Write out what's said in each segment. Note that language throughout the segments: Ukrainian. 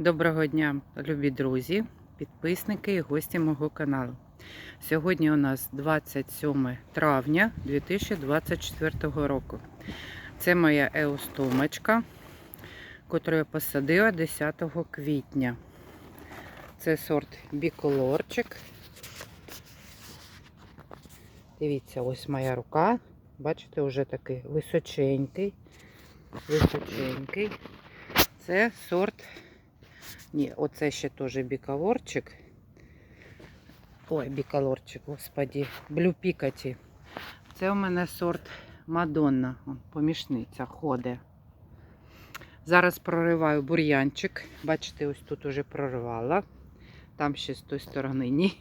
Доброго дня, любі друзі, підписники і гості мого каналу. Сьогодні у нас 27 травня 2024 року. Це моя еустомочка, яку я посадила 10 квітня. Це сорт біколорчик. Дивіться, ось моя рука. Бачите, вже такий височенький. Височенький. Це сорт ні, оце ще теж бікалорчик. Ой, бікалорчик, господі, Блю Пікаті. Це у мене сорт Мадонна. О, Помічниця ходить. Зараз прориваю бур'янчик. Бачите, ось тут уже проривала. Там ще з тої сторони ні.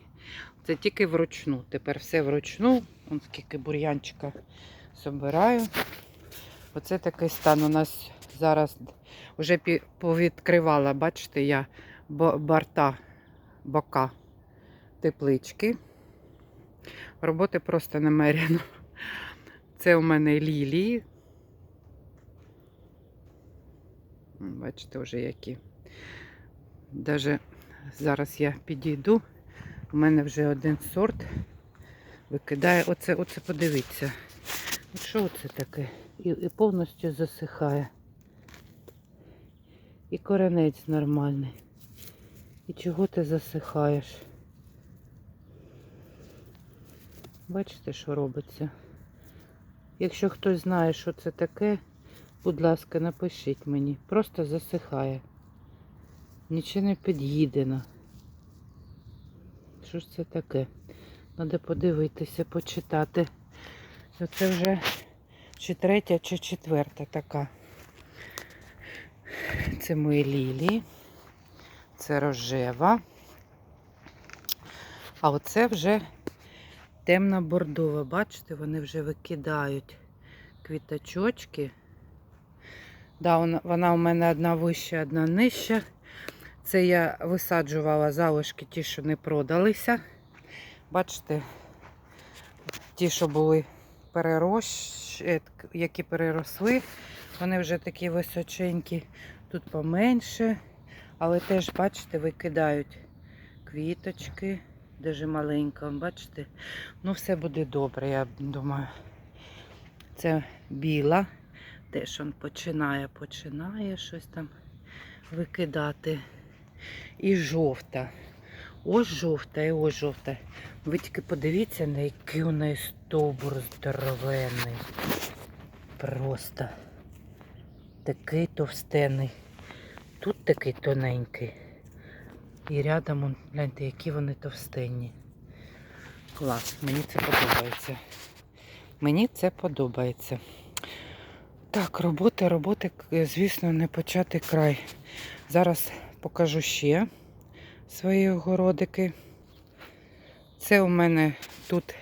Це тільки вручну. Тепер все вручну. Вон скільки бур'янчика собираю. Оце такий стан у нас зараз вже повідкривала, бачите, я борта, бока теплички. Роботи просто немерено. Це у мене лілії. Бачите, вже які. Даже зараз я підійду. У мене вже один сорт викидає. Оце, оце подивіться. Що оце таке? І, і повністю засихає. І коренець нормальний. І чого ти засихаєш? Бачите, що робиться? Якщо хтось знає, що це таке, будь ласка, напишіть мені. Просто засихає. Нічого не під'їдено. Що ж це таке? Треба подивитися, почитати. Це вже чи третя, чи четверта така. Це мої лілії. Це рожева. А оце вже темна бордова. Бачите, вони вже викидають квіточочки. Да, вона, у мене одна вища, одна нижча. Це я висаджувала залишки, ті, що не продалися. Бачите, ті, що були перерощ... е, які переросли, вони вже такі височенькі. Тут поменше, але теж, бачите, викидають квіточки, дуже маленько, бачите? Ну, все буде добре, я думаю. Це біла, теж він починає, починає щось там викидати. І жовта. Ось жовта і ось жовта. Ви тільки подивіться, на який у неї стовбур здоровенний. Просто такий товстений. Тут такий тоненький. І рядом, гляньте, які вони товстенні. Клас, мені це подобається. Мені це подобається. Так, роботи, роботи, звісно, не почати край. Зараз покажу ще свої огородики. Це у мене тут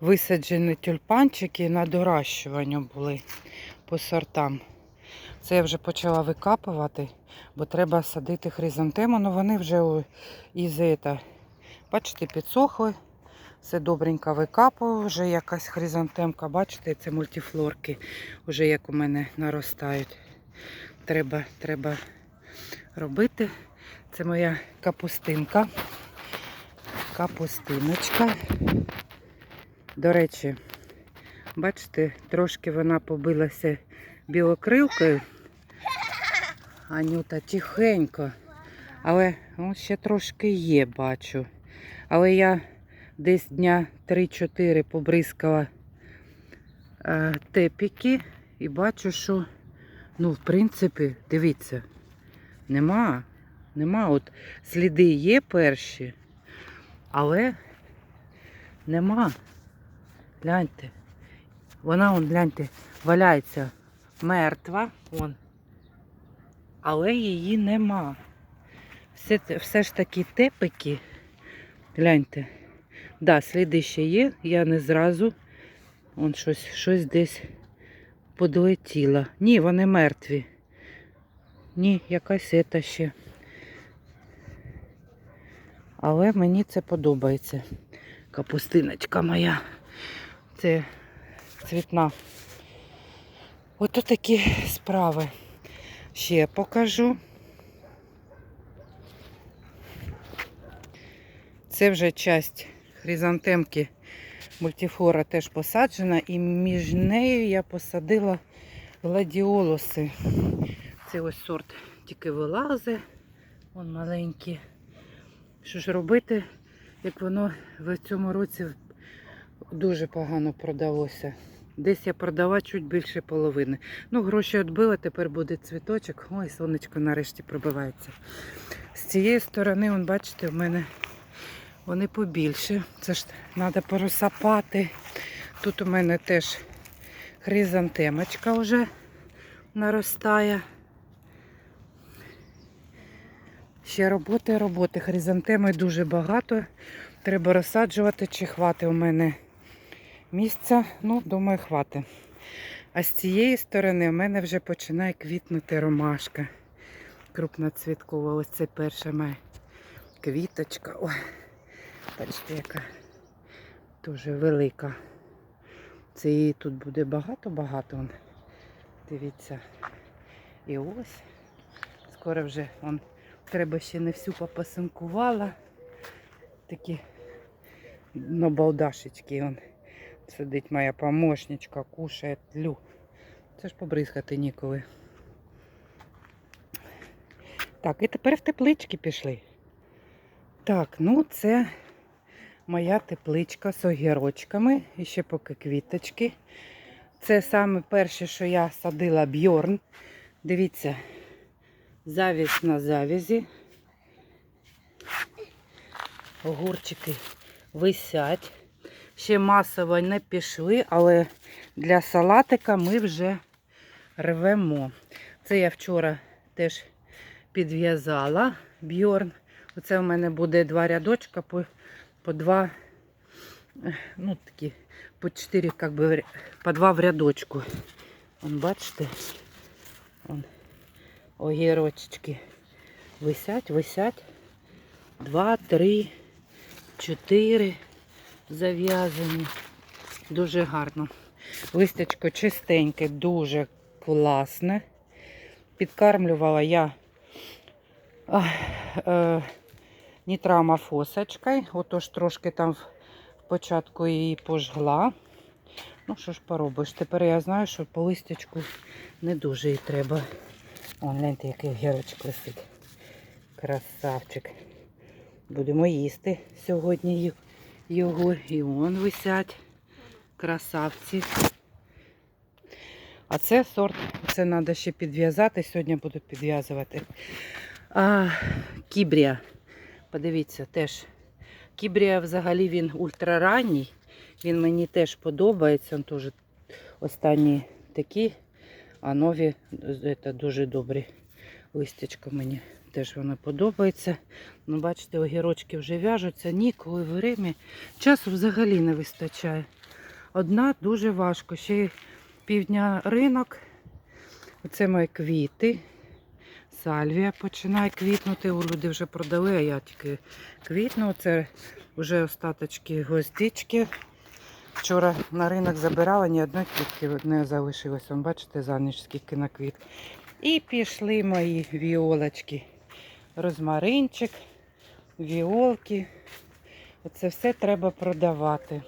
висаджені тюльпанчики на доращування були по сортам. Це я вже почала викапувати, бо треба садити хризантему, але вони вже із бачите, підсохли. Все добренько викапую, вже якась хризантемка, бачите, це мультифлорки, вже як у мене наростають. Треба, треба робити. Це моя капустинка. Капустиночка. До речі, бачите, трошки вона побилася білокрилкою. Анюта тихенько. Але ну, ще трошки є, бачу. Але я десь дня 3-4 побризкала е, тепіки і бачу, що, ну, в принципі, дивіться, нема. Нема. От сліди є перші, але нема. Гляньте. Вона, он, гляньте, валяється мертва, он. Але її нема. Все, все ж таки тепики. Гляньте. Да, сліди ще є, я не зразу. Он щось, щось десь подлетіло. Ні, вони мертві. Ні, якась ета ще. Але мені це подобається. Капустиночка моя. Це цвітна. Ото такі справи ще покажу. Це вже часть хризантемки мультифора теж посаджена, і між нею я посадила гладіолоси. Це ось сорт тільки вилазить, Вон маленькі. Що ж робити, як воно в цьому році дуже погано продалося. Десь я продала чуть більше половини. Ну, гроші відбила, тепер буде цвіточок. Ой, сонечко нарешті пробивається. З цієї сторони, вон, бачите, в мене вони побільше. Це ж треба порозсапати. Тут у мене теж хризантемочка вже наростає. Ще роботи, роботи. Хризантеми дуже багато. Треба розсаджувати, чи хватить у мене місця. Ну, думаю, хватить. А з цієї сторони у мене вже починає квітнути ромашка. Крупноцвіткова. Ось це перша моя квіточка. Ой, бачите, яка дуже велика. Це її тут буде багато-багато. Дивіться. І ось. Скоро вже вон, треба ще не всю попасинкувала. Такі набалдашечки. Он сидить моя помощничка, кушає тлю. Це ж побризкати ніколи. Так, і тепер в теплички пішли. Так, ну це моя тепличка з огірочками. І ще поки квіточки. Це саме перше, що я садила бьорн. Дивіться, завість на завязі. Огурчики висять. Ще масово не пішли, але для салатика ми вже рвемо. Це я вчора теж підв'язала бьорн. Оце у мене буде два рядочка по, по два, ну такі, по чотири, як би, по два в рядочку. Вон, бачите? Вон, огірочки висять, висять. Два, три, чотири зав'язані. Дуже гарно. Листячко чистеньке, дуже класне. Підкармлювала я а, е, нітрамофосочкою. Отож трошки там в початку її пожгла. Ну, що ж поробиш? Тепер я знаю, що по листячку не дуже і треба. О, гляньте, який гірочок лисить. Красавчик. Будемо їсти сьогодні ї- його. І вон висять. Красавці. А це сорт, це треба ще підв'язати. Сьогодні буду підв'язувати. А, кібрія. Подивіться, теж. Кібрія взагалі він ультраранній. Він мені теж подобається. Він теж останні такі, а нові це дуже добрі. Листячко мені теж воно подобається. Ну, бачите, огірочки вже в'яжуться. Ніколи в Римі часу взагалі не вистачає. Одна дуже важко. Ще півдня ринок. Оце мої квіти. Сальвія починає квітнути. У люди вже продали, а я тільки квітну. Це вже остаточки гвоздички. Вчора на ринок забирала, ні одної квітки не залишилось. Вон, бачите, за ніч скільки на квіт. І пішли мої віолочки. Розмаринчик, віолки. Оце все треба продавати.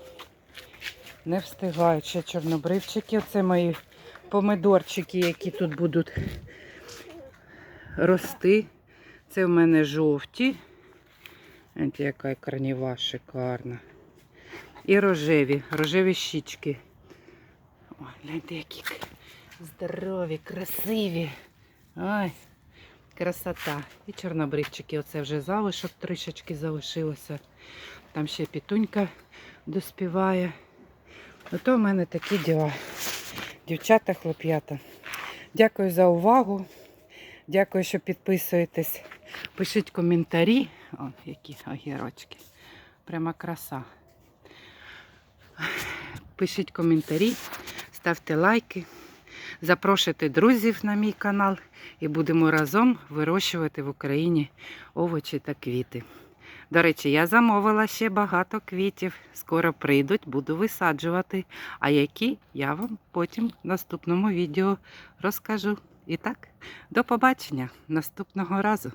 Не встигають ще чорнобривчики. Це мої помидорчики, які тут будуть рости. Це в мене жовті. Знаєте, яка корнева шикарна. І рожеві, рожеві щічки. Ой, гляньте, які здорові, красиві. Ой, красота. І чорнобривчики. Оце вже залишок трішечки залишилося. Там ще пітунька доспіває. Ото в мене такі діла. Дівчата, хлоп'ята. Дякую за увагу. Дякую, що підписуєтесь. Пишіть коментарі. О, які огірочки. Пряма краса. Пишіть коментарі, ставте лайки, запрошуйте друзів на мій канал і будемо разом вирощувати в Україні овочі та квіти. До речі, я замовила ще багато квітів. Скоро прийдуть, буду висаджувати. А які я вам потім в наступному відео розкажу. І так, до побачення наступного разу.